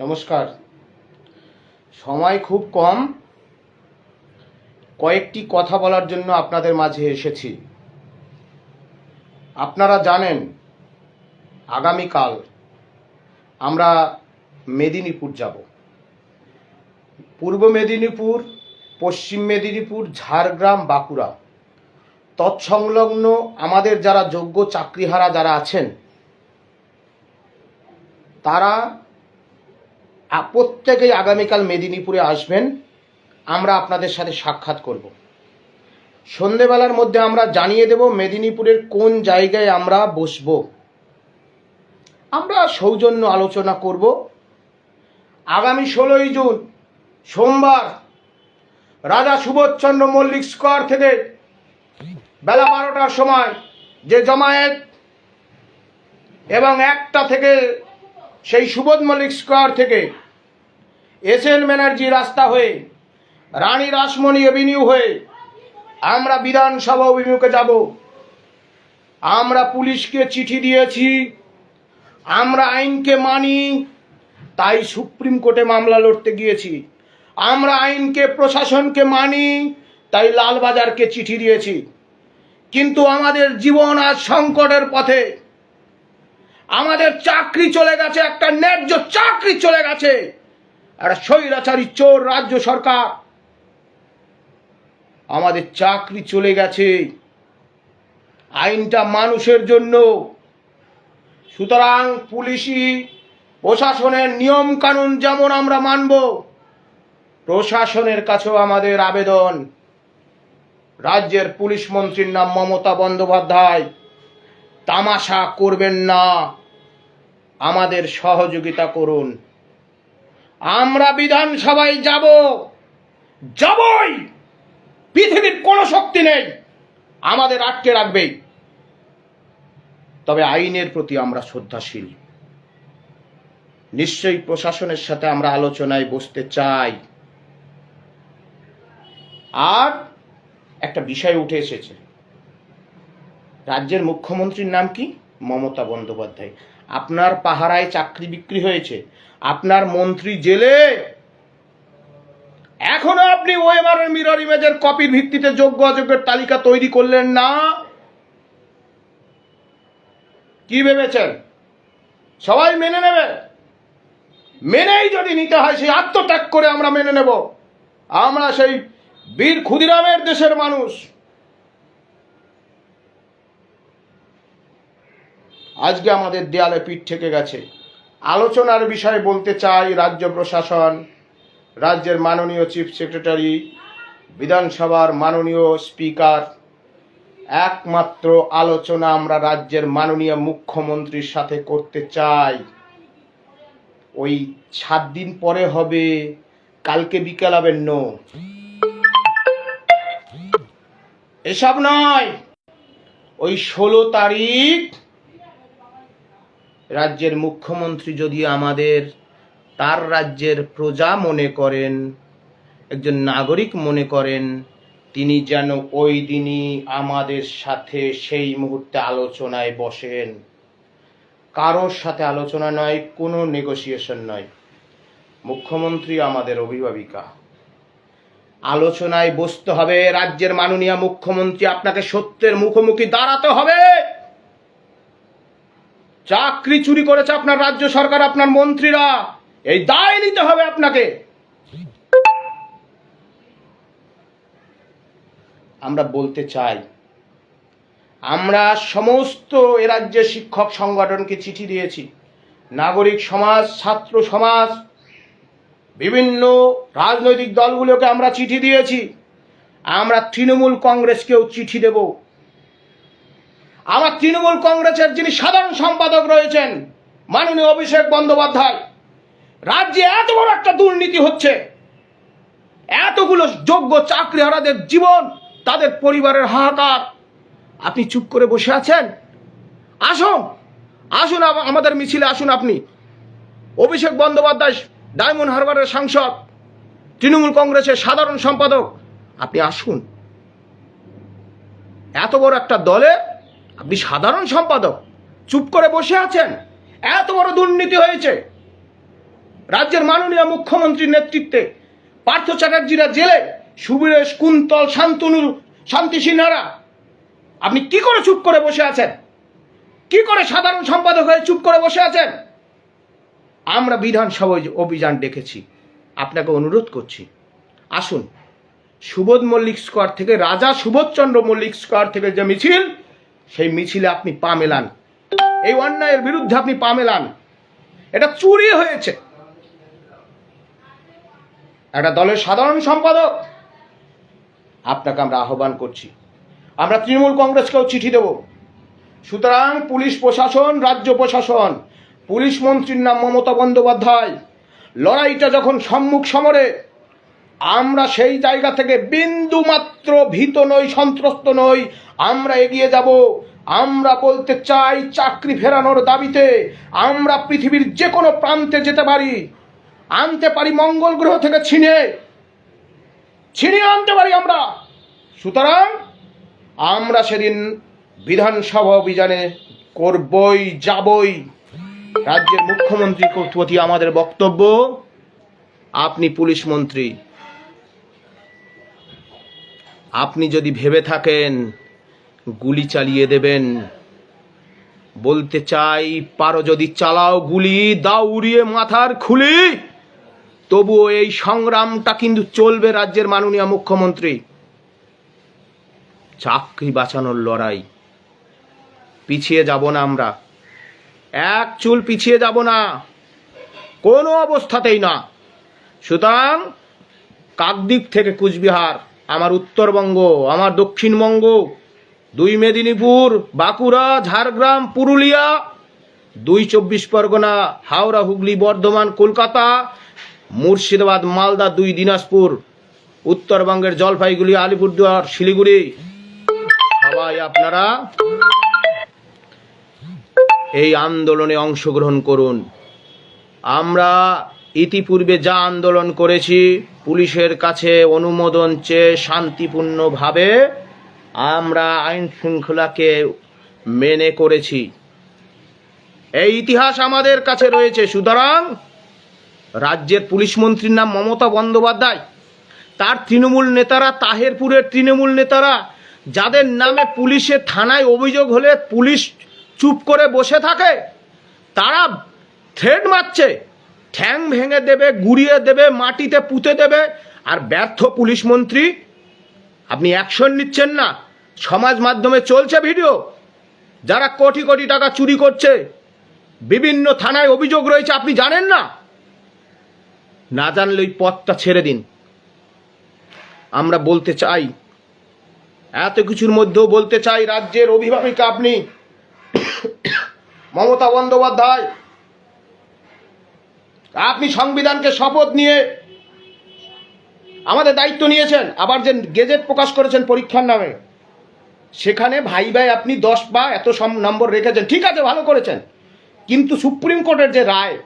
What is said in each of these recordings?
নমস্কার। সময় খুব কম। কয়েকটি কথা বলার জন্য আপনাদের মাঝে এসেছি। আপনারা জানেন, আগামীকাল আমরা মেদিনীপুর যাব। পূর্ব মেদিনীপুর, পশ্চিম মেদিনীপুর, ঝাড়গ্রাম, বাঁকুড়া। তৎসংলগ্ন আমাদের যারা যোগ্য চাকরিহারা যারা আছেন, তারা প্রত্যেকেই আগামীকাল মেদিনীপুরে আসবেন। আমরা আপনাদের সাথে সাক্ষাৎ করব। সন্ধেবেলার মধ্যে আমরা জানিয়ে দেব মেদিনীপুরের কোন জায়গায় আমরা বসব। আমরা সৌজন্য আলোচনা করব। আগামী ষোলোই জুন, সোমবার, রাজা সুবোধচন্দ্র মল্লিক স্কোয়ার থেকে বেলা বারোটার সময় যে জমায়েত এবং একটা থেকে সেই সুবোধ মল্লিক স্কোয়ার থেকে এস এন ব্যানার্জি রাস্তা হয়ে, রানী রাসমণি এভিনিউ হয়ে, আমরা বিধানসভা অভিমুখে যাব। আমরা পুলিশকে চিঠি দিয়েছি, আমরা আইনকে মানি, তাই সুপ্রিম কোর্টে মামলা লড়তে গিয়েছি। আমরা আইনকে, প্রশাসনকে মানি, তাই লালবাজারকে চিঠি দিয়েছি। কিন্তু আমাদের জীবন আজ সংকটের পথে। আমাদের চাকরি চলে গেছে, একটা ন্যায্য চাকরি চলে গেছে। একটা স্বৈরাচারী চোর রাজ্য সরকার। আমাদের চাকরি চলে গেছে। আইনটা মানুষের জন্য। সুতরাং পুলিশি প্রশাসনের নিয়ম কানুন যেমন আমরা মানব, প্রশাসনের কাছেও আমাদের আবেদন। রাজ্যের পুলিশ মন্ত্রীর নাম মমতা বন্দ্যোপাধ্যায়। তামাশা করবেন না। আমাদের সহযোগিতা করুন। আমরা বিধানসভায় যাব। যাবই! পৃথিবীর কোনো শক্তি নেই। আমাদের আটকে রাখবে। তবে আইনের প্রতি আমরা শ্রদ্ধাশীল। নিশ্চয়ই প্রশাসনের সাথে আমরা আলোচনায় বসতে চাই। আর একটা বিষয় উঠে এসেছে। রাজ্যের মুখ্যমন্ত্রীর নাম কি? মমতা বন্দ্যোপাধ্যায়। আপনার পাহারায় চাকরি বিক্রি হয়েছে। আপনার মন্ত্রী জেলে। এখনও আপনি ওয়েমারের মিরর ইমেজের কপির ভিত্তিতে যোগ্য অযোগ্যের তালিকা তৈরি করলেন না। কি ভেবেছেন? সবাই মেনে নেবে? মেনেই যদি নিতে হয়, সেই আত্মত্যাগ করে আমরা মেনে নেব। আমরা সেই বীর ক্ষুদিরামের দেশের মানুষ। আজকে আমাদের দেয়ালে পিঠ থেকে গেছে। আলোচনার বিষয় বলতে চাই রাজ্য প্রশাসন, রাজ্যের মাননীয় চিফ সেক্রেটারি বিধানসভার মাননীয় স্পিকার একমাত্র আলোচনা আমরা রাজ্যের মাননীয় মুখ্যমন্ত্রীর সাথে করতে চাই। ওই সাত দিন পরে হবে, কালকে বিকেল হবে নো। এসব নয়, ওই ষোলো তারিখ রাজ্যের মুখ্যমন্ত্রী যদি আমাদের তার রাজ্যের প্রজা মনে করেন, একজন নাগরিক মনে করেন, তিনি যেন ওই দিনই আমাদের সাথে সেই মুহূর্তে আলোচনায় বসেন। কারোর সাথে আলোচনা নয়, কোনো নেগোসিয়েশন নয়। মুখ্যমন্ত্রী আমাদের অভিভাবিকা। আলোচনায় বসতে হবে, রাজ্যের মাননীয় মুখ্যমন্ত্রী আপনাকে সত্যের মুখোমুখি দাঁড়াতে হবে। চাকরি চুরি করেছে আপনার রাজ্য সরকার, আপনার মন্ত্রীরা। এই দায় নিতে হবে আপনাকে। আমরা বলতে চাই, আমরা সমস্ত এ রাজ্যের শিক্ষক সংগঠনকে চিঠি দিয়েছি। নাগরিক সমাজ, ছাত্র সমাজ, বিভিন্ন রাজনৈতিক দলগুলোকে আমরা চিঠি দিয়েছি। আমরা তৃণমূল কংগ্রেসকেও চিঠি দেব। আমার তৃণমূল কংগ্রেসের যিনি সাধারণ সম্পাদক রয়েছেন, মাননীয় অভিষেক বন্দ্যোপাধ্যায়, রাজ্যে এত বড় একটা দুর্নীতি হচ্ছে, এতগুলো যোগ্য চাকরিহারাদের জীবন, তাদের পরিবারের হাহাকার। আপনি চুপ করে বসে আছেন? আসুন আসুন আমাদের মিছিলে আসুন আপনি। অভিষেক বন্দ্যোপাধ্যায়, ডায়মন্ড হারবারের সাংসদ, তৃণমূল কংগ্রেসের সাধারণ সম্পাদক, আপনি আসুন। এত বড় একটা দলে আপনি সাধারণ সম্পাদক, চুপ করে বসে আছেন, এত বড় দুর্নীতি হয়েছে। রাজ্যের মাননীয় মুখ্যমন্ত্রীর নেতৃত্বে পার্থ চ্যাটার্জিরা জেলে, সুবীরেশ, কুন্তল, শান্তনু, শান্তি সিনহারা, আপনি কি করে চুপ করে বসে আছেন? কি করে সাধারণ সম্পাদক হয়ে চুপ করে বসে আছেন? আমরা বিধানসভায় অভিযান ডেকেছি। আপনাকে অনুরোধ করছি, আসুন, সুবোধ মল্লিক স্কোয়ার থেকে, রাজা সুবোধচন্দ্র মল্লিক স্কোয়ার থেকে যে মিছিল সেই মিছিলে আপনি পা মেলান। এই অন্যায়ের বিরুদ্ধে আপনি পা মেলান। এটা চুরি হয়েছে। একটা দলের সাধারণ সম্পাদক, আপনাকে আমরা আহ্বান করছি। আমরা তৃণমূল কংগ্রেসকেও চিঠি দেব। সুতরাং পুলিশ প্রশাসন, রাজ্য প্রশাসন, পুলিশ মন্ত্রীর নাম মমতা বন্দ্যোপাধ্যায়, লড়াইটা যখন সম্মুখ সমরে আমরা সেই জায়গা থেকে বিন্দু মাত্র ভীত নই, সন্ত্রস্ত নই। আমরা এগিয়ে যাব। আমরা বলতে চাই চাকরি ফেরানোর দাবিতে। আমরা পৃথিবীর যে কোনো প্রান্তে যেতে পারি। আনতে পারি মঙ্গল গ্রহ থেকে ছিনে। ছিনিয়ে আনতে পারি আমরা। সুতরাং আমরা সেদিন বিধানসভা অভিযানে করবই, যাবই। রাজ্যের মুখ্যমন্ত্রীর প্রতি আমাদের বক্তব্য, আপনি পুলিশ মন্ত্রী। আপনি যদি ভেবে থাকেন, গুলি চালিয়ে দেবেন। বলতে চাই, পারো যদি চালাও গুলি, দাও উড়িয়ে মাথার খুলি। তবুও এই সংগ্রামটা কিন্তু চলবে রাজ্যের মাননীয় মুখ্যমন্ত্রী। চাকরি বাঁচানোর লড়াই। পিছিয়ে যাব না আমরা। এক চুল পিছিয়ে যাব না। কোনো অবস্থাতেই না। সুতরাং কাকদ্বীপ থেকে কুচবিহার আমার উত্তরবঙ্গ, আমার দক্ষিণবঙ্গ, দুই মেদিনীপুর, বাঁকুড়া, ঝাড়গ্রাম, পুরুলিয়া, দুই চব্বিশ পরগনা, হাওড়া, হুগলি, বর্ধমান, কলকাতা, মুর্শিদাবাদ, মালদা, দুই দিনাজপুর, উত্তরবঙ্গের জলপাইগুড়ি, আলিপুরদুয়ার, শিলিগুড়ি। সবাই আপনারা এই আন্দোলনে অংশগ্রহণ করুন। আমরা ইতিপূর্বে যা আন্দোলন করেছি, পুলিশের কাছে অনুমোদন চেয়ে শান্তিপূর্ণভাবে আমরা আইন শৃঙ্খলাকে মেনে করেছি। এই ইতিহাস আমাদের কাছে রয়েছে। সুতরাং রাজ্যের পুলিশ মন্ত্রীর নাম মমতা বন্দ্যোপাধ্যায়, তার তৃণমূল নেতারা, তাহেরপুরের তৃণমূল নেতারা, যাদের নামে পুলিশের থানায় অভিযোগ হলে পুলিশ চুপ করে বসে থাকে, তারা থ্রেড মারছে। ঠ্যাং ভেঙে দেবে, গুড়িয়ে দেবে, মাটিতে পুঁতে দেবে। আর ব্যর্থ পুলিশ মন্ত্রী, আপনি অ্যাকশন নিচ্ছেন না। সমাজ মাধ্যমে চলছে ভিডিও যারা কোটি কোটি টাকা চুরি করছে, বিভিন্ন থানায় অভিযোগ রয়েছে, আপনি জানেন না? না জানলে ওই পথটা ছেড়ে দিন। আমরা বলতে চাই, এত কিছুর মধ্যেও বলতে চাই, রাজ্যের অভিভাবিকা আপনি, মমতা বন্দ্যোপাধ্যায় আপনি সংবিধানকে শপথ নিয়ে আমাদের দায়িত্ব নিয়েছেন। আবার যে গেজেট প্রকাশ করেছেন পরীক্ষার নামে, সেখানে ভাই ভাই আপনি দশ বা এত সম নম্বর রেখেছেন। ঠিক আছে, ভালো করেছেন। কিন্তু সুপ্রিম কোর্টের যে রায়,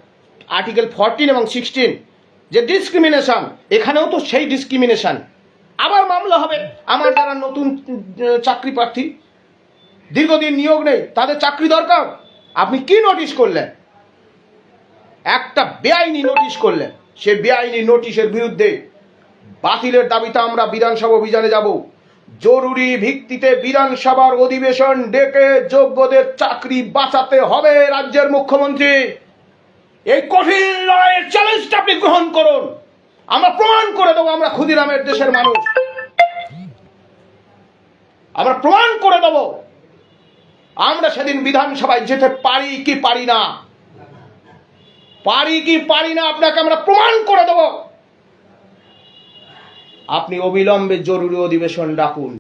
আর্টিকেল ফরটিন এবং সিক্সটিন, যে ডিসক্রিমিনেশন, এখানেও তো সেই ডিসক্রিমিনেশন। আবার মামলা হবে। আমার যারা নতুন চাকরি প্রার্থী, দীর্ঘদিন নিয়োগ নেই, তাদের চাকরি দরকার। আপনি কি নোটিশ করলেন? একটা বেআইনি নোটিশ করলেন। সে বেআইনি নোটিশের বিরুদ্ধে বাতিলের দাবিতে আমরা বিধানসভা অভিযানে যাব। জরুরি ভিত্তিতে বিধানসভার অধিবেশন ডেকে যোগ্যদের চাকরি বাঁচাতে হবে রাজ্যের মুখ্যমন্ত্রী। এই কঠিন লড়াইয়ের চ্যালেঞ্জটা আপনি গ্রহণ করুন। আমরা প্রমাণ করে দেবো আমরা ক্ষুদিরামের দেশের মানুষ। আমরা প্রমাণ করে দেবো। আমরা সেদিন বিধানসভায় যেতে পারি কি পারি না। পারি কি পারি না আপনাকে আমরা প্রমাণ করে দেব। আপনি অবিলম্বে জরুরি অধিবেশন ডাকুন।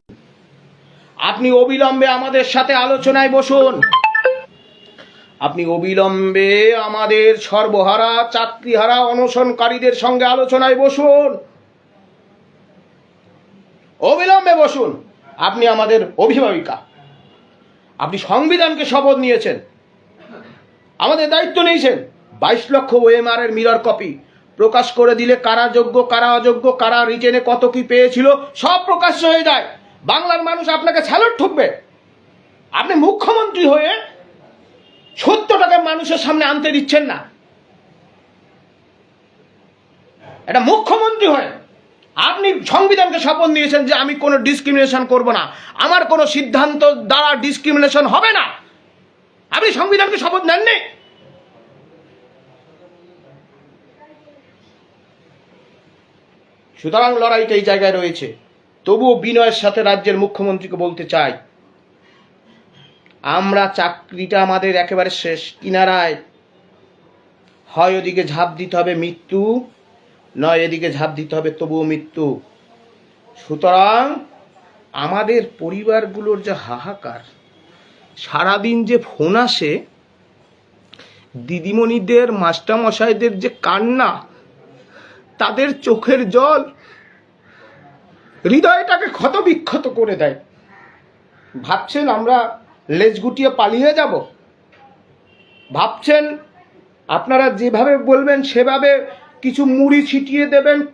আপনি অবিলম্বে আমাদের সাথে আলোচনায় বসুন। আপনি অবিলম্বে আমাদের সর্বহারা, চাকরিহারা, অনশনকারীদের সঙ্গে আলোচনায় বসুন। অবিলম্বে বসুন। আপনি আমাদের অভিভাবিকা। আপনি সংবিধানকে শপথ নিয়েছেন। আমাদের দায়িত্ব নিয়েছেন। বাইশ লক্ষ ওএমআর এর মিরর কপি। প্রকাশ করে দিলে কারা যোগ্য, কারা অযোগ্য, কারা রিটেনে কত কি পেয়েছিল, সব প্রকাশ্য হয়ে যায়। বাংলার মানুষ আপনাকে স্যালুট ঠুকবে। আপনি মুখ্যমন্ত্রী হয়ে সত্যটাকে মানুষের সামনে আনতে দিচ্ছেন না। এটা মুখ্যমন্ত্রী হয়ে আপনি সংবিধানকে শপথ নিয়েছেন যে আমি কোনো ডিসক্রিমিনেশন করব না। আমার কোনো সিদ্ধান্ত দ্বারা ডিসক্রিমিনেশন হবে না। আপনি সংবিধানকে শপথ নেননি? সুতরাং লড়াইটা এই জায়গায় রয়েছে। তবুও বিনয়ের সাথে রাজ্যের মুখ্যমন্ত্রীকে বলতে চাই, আমরা চাকরিটা আমাদের একেবারে শেষ কিনারায়। হয় ওদিকে ঝাঁপ দিতে হবে মৃত্যু, নয় এদিকে ঝাঁপ দিতে হবে তবুও মৃত্যু। সুতরাং আমাদের পরিবারগুলোর যে হাহাকার, সারাদিন যে ফোন আসে, দিদিমণিদের, মাস্টারমশাইদের যে কান্না তাদের চোখের জল হৃদয়টাকে ক্ষতবিক্ষত করে দেয়। ভাবছেন আমরা লেজ গুটিয়ে পালিয়ে যাব? ভাবছেন আপনারা যেভাবে বলবেন, সেভাবে কিছু মুড়ি ছিটিয়ে দেবেন,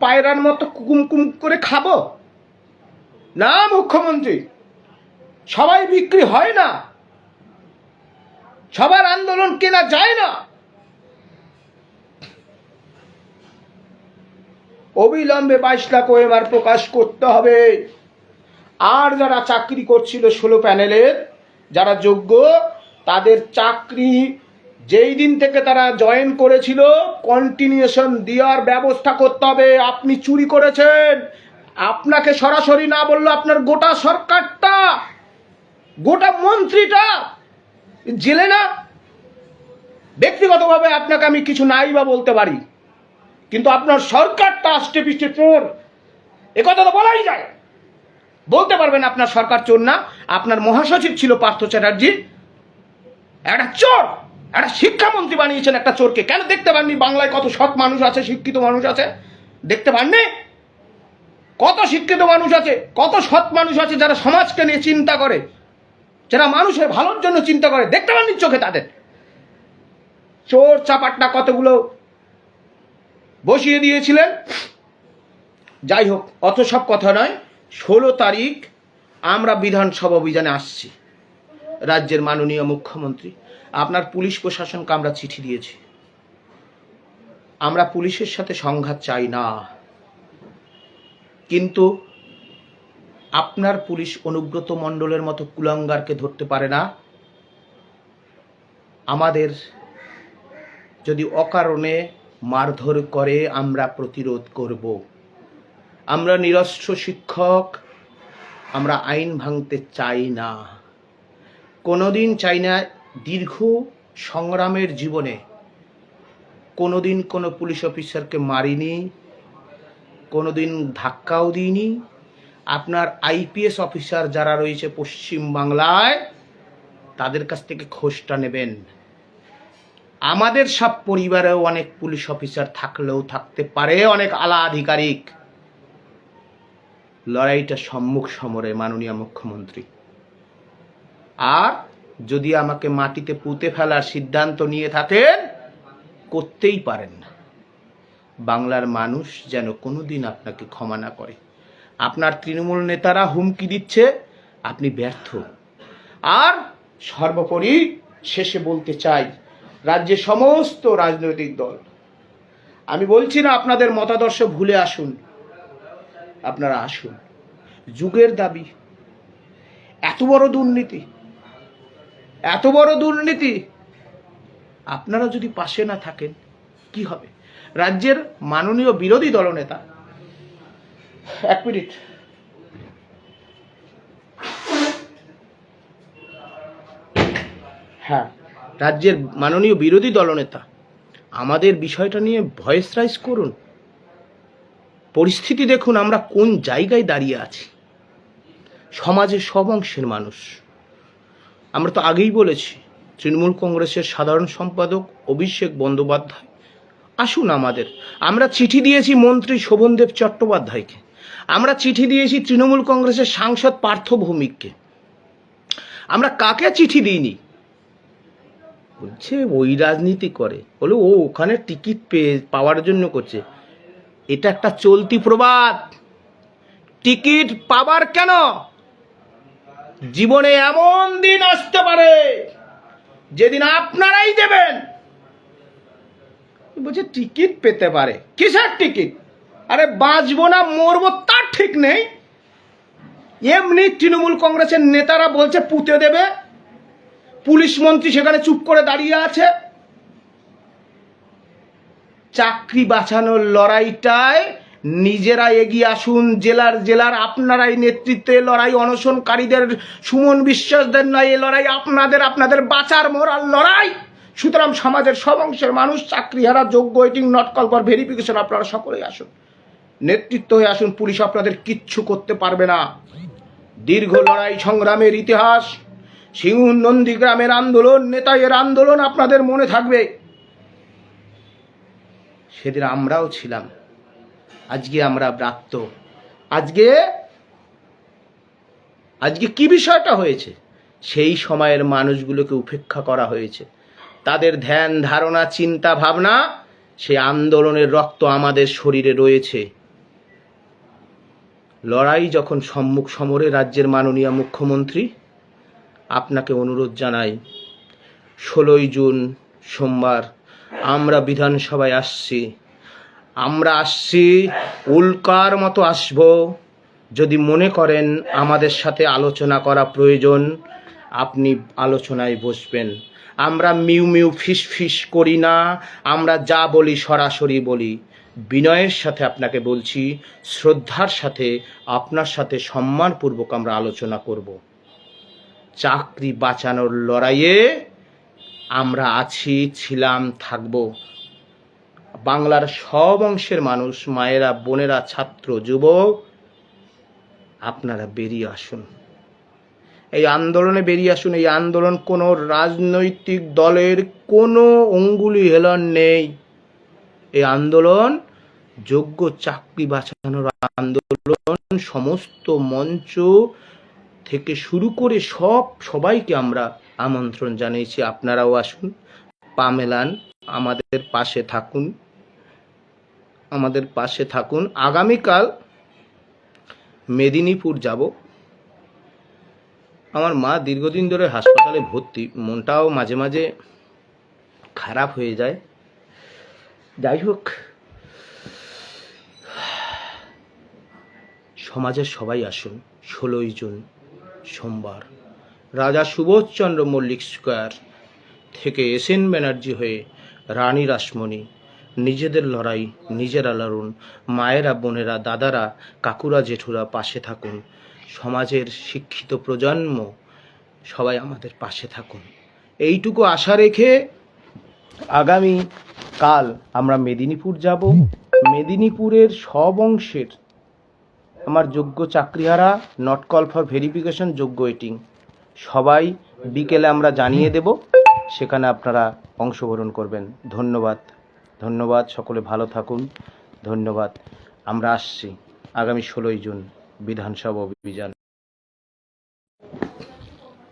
পায়রার মতো কুকুম কুম করে খাব? না, মুখ্যমন্ত্রী, সবাই বিক্রি হয় না। সবার আন্দোলন কেনা যায় না। অবিলম্বে বাইশ লাখ ওএমআর প্রকাশ করতে হবে। আর যারা চাকরি করছিল ষোলো প্যানেলের যারা যোগ্য, তাদের চাকরি যেই দিন থেকে তারা জয়েন করেছিল কন্টিনিউশন দেওয়ার ব্যবস্থা করতে হবে। আপনি চুরি করেছেন। আপনাকে সরাসরি না বলল আপনার গোটা সরকারটা, গোটা মন্ত্রীটা। জেলে না। ব্যক্তিগতভাবে আপনাকে আমি কিছু নাই বা বলতে পারি। কিন্তু আপনার সরকারটা আষ্টে পিষ্টে চোর। এ কথা তো বলাই যায়। বলতে পারবেন আপনার সরকার চোর না, আপনার মহাসচিব ছিল পার্থ চ্যাটার্জি। একটা চোর, একটা শিক্ষামন্ত্রী বানিয়েছেন একটা চোরকে। কেন দেখতে পাননি? বাংলায় কত সৎ মানুষ আছে, শিক্ষিত মানুষ আছে। দেখতে পাননি? কত শিক্ষিত মানুষ আছে, কত সৎ মানুষ আছে যারা সমাজকে নিয়ে চিন্তা করে, যারা মানুষের ভালোর জন্য চিন্তা করে। দেখতে পাননি চোখে তাদের। চোর চাপাট্টা কতগুলো বসিয়ে দিয়েছিলেন। যাই হোক, অত সব কথা নয়। ষোলো তারিখ আমরা বিধানসভা অভিযানে আসছি, রাজ্যের মাননীয় মুখ্যমন্ত্রী। আপনার পুলিশ প্রশাসনকে আমরা চিঠি দিয়েছি। আমরা পুলিশের সাথে সংঘাত চাই না। কিন্তু আপনার পুলিশ অনুব্রত মণ্ডলের মতো কুলাঙ্গারকে ধরতে পারে না। আমাদের যদি অকারণে মারধর করে আমরা প্রতিরোধ করব। আমরা নিরস্ত্র শিক্ষক, আমরা আইন ভাঙতে চাই না। কোনোদিন চাই না দীর্ঘ সংগ্রামের জীবনে। কোনোদিন কোনো পুলিশ অফিসারকে মারিনি, কোনোদিন ধাক্কাও দিইনি। আপনার আইপিএস অফিসার যারা রয়েছে পশ্চিম বাংলায় তাদের কাছ থেকে খোঁজটা নেবেন। আমাদের সব পরিবারেও অনেক পুলিশ অফিসার থাকলেও থাকতে পারে অনেক আলা আধিকারিক। লড়াইটা সম্মুখ সমরে মাননীয় মুখ্যমন্ত্রী। আর যদি আমাকে মাটিতে পুঁতে ফেলার সিদ্ধান্ত নিয়ে থাকেন, করতেই পারেন না। বাংলার মানুষ যেন কোনোদিন আপনাকে ক্ষমা না করে। আপনার তৃণমূল নেতারা হুমকি দিচ্ছে, আপনি ব্যর্থ। আর সর্বোপরি শেষে বলতে চাই রাজ্যের সমস্ত রাজনৈতিক দল। আমি বলছি না আপনাদের মতাদর্শ ভুলে আসুন। আপনারা আসুন। যুগের দাবি। এত বড় দুর্নীতি। এত বড় দুর্নীতি। আপনারা যদি পাশে না থাকেন, কি হবে? রাজ্যের মাননীয় বিরোধী দলনেতা। এক মিনিট। হ্যাঁ। রাজ্যের মাননীয় বিরোধী দলনেতা, আমাদের বিষয়টা নিয়ে ভয়েস রাইজ করুন। পরিস্থিতি দেখুন আমরা কোন জায়গায় দাঁড়িয়ে আছি। সমাজের সব অংশের মানুষ। আমরা তো আগেই বলেছি, তৃণমূল কংগ্রেসের সাধারণ সম্পাদক অভিষেক বন্দ্যোপাধ্যায়। আসুন আমাদের, আমরা চিঠি দিয়েছি মন্ত্রী শোভনদেব চট্টোপাধ্যায়কে। আমরা চিঠি দিয়েছি তৃণমূল কংগ্রেসের সাংসদ পার্থ ভৌমিককে। আমরা কাকে চিঠি দিইনি? বলছে, ওই রাজনীতি করে। বলে, ও ওখানে টিকিট পেয়ে পাওয়ার জন্য করছে। এটা একটা চলতি প্রবাদ। টিকিট পাবার কেন? জীবনে এমন দিন আসতে পারে, যেদিন আপনারাই দেবেন। বলছে, টিকিট পেতে পারে। কিসের টিকিট? আরে, বাঁচবো না, মরবো, তার ঠিক নেই। এমনি তৃণমূল কংগ্রেসের নেতারা বলছে, পুঁতে দেবে। পুলিশ মন্ত্রী সেখানে চুপ করে দাঁড়িয়ে আছে। চাকরি বাঁচানোর লড়াইটায় নিজেরা এগিয়ে আসুন, জেলার জেলার আপনারাই নেতৃত্বে লড়াই অনশনকারীদের, সুমন বিশ্বাসদের নয় এই লড়াই আপনাদের আপনাদের বাঁচার মরার লড়াই। সুতরাং সমাজের সব অংশের মানুষ চাকরিহারা যোগ্য waiting not call for verification আপনারা সকলেই আসুন। নেতৃত্ব হয়ে আসুন, পুলিশ আপনাদের কিচ্ছু করতে পারবে না। দীর্ঘ লড়াই, সংগ্রামের ইতিহাস। সিংহ নন্দীগ্রামের আন্দোলন, নেতাইয়ের আন্দোলন আপনাদের মনে থাকবে। সেদিন আমরাও ছিলাম। আজকে আমরা ব্রাত্য। আজকে আজকে কি বিষয়টা হয়েছে? সেই সময়ের মানুষগুলোকে উপেক্ষা করা হয়েছে। তাদের ধ্যান, ধারণা, চিন্তা, ভাবনা সেই আন্দোলনের রক্ত আমাদের শরীরে রয়েছে। লড়াই যখন সম্মুখ সমরে রাজ্যের মাননীয় মুখ্যমন্ত্রী আপনাকে অনুরোধ জানাই, ষোলোই জুন সোমবার আমরা বিধানসভায় আসছি। আমরা আসছি, উল্কার মতো আসব। যদি মনে করেন আমাদের সাথে আলোচনা করা প্রয়োজন, আপনি আলোচনায় বসবেন। আমরা মিউ মিউ ফিস ফিস করি না, আমরা যা বলি সরাসরি বলি। বিনয়ের সাথে আপনাকে বলছি, শ্রদ্ধার সাথে, আপনার সাথে সম্মানপূর্বক আমরা আলোচনা করব। চাকরি বাঁচানোর লড়াইয়ে আমরা আছি, ছিলাম, থাকব। বাংলার সব অংশের মানুষ, মায়েরা, বোনেরা, ছাত্র, যুবক, আপনারা বেরিয়ে আসুন। এই আন্দোলনে বেরিয়ে আসুন। এই আন্দোলন কোনো রাজনৈতিক দলের কোনো অঙ্গুলি হেলন নেই। এই আন্দোলন যোগ্য চাকরি বাঁচানোর আন্দোলন, সমস্ত মঞ্চ থেকে শুরু করে সব সবাইকে আমরা আমন্ত্রণ জানিয়েছি। আপনারাও আসুন। পা মেলান আমাদের পাশে থাকুন। আমাদের পাশে থাকুন। আগামীকাল মেদিনীপুর যাব। আমার মা দীর্ঘদিন ধরে হাসপাতালে ভর্তি। মনটাও মাঝে মাঝে খারাপ হয়ে যায়। যাই হোক, সমাজের সবাই আসুন। ষোলোই জুন। সোমবার। রাজা সুবোধচন্দ্র মল্লিক স্কোয়ার থেকে এস এন ব্যানার্জি হয়ে রানী রাসমণি, নিজেদের লড়াই নিজেরা লড়ুন, মায়েরা, বোনেরা, দাদারা, কাকুরা, জেঠুরা পাশে থাকুন, সমাজের শিক্ষিত প্রজন্ম সবাই আমাদের পাশে থাকুন। এইটুকু আশা রেখে আগামী কাল আমরা মেদিনীপুর যাব। মেদিনীপুরের সব অংশের আমার যোগ্য চাকরিহারা নট কল ফর ভেরিফিকেশন যোগ্য ওয়েটিং সবাই বিকেলে আমরা জানিয়ে দেব, সেখানে আপনারা অংশগ্রহণ করবেন। ধন্যবাদ। ধন্যবাদ, সকলে ভালো থাকুন। ধন্যবাদ। আমরা আসছি আগামী ষোলোই জুন বিধানসভা অভিযান।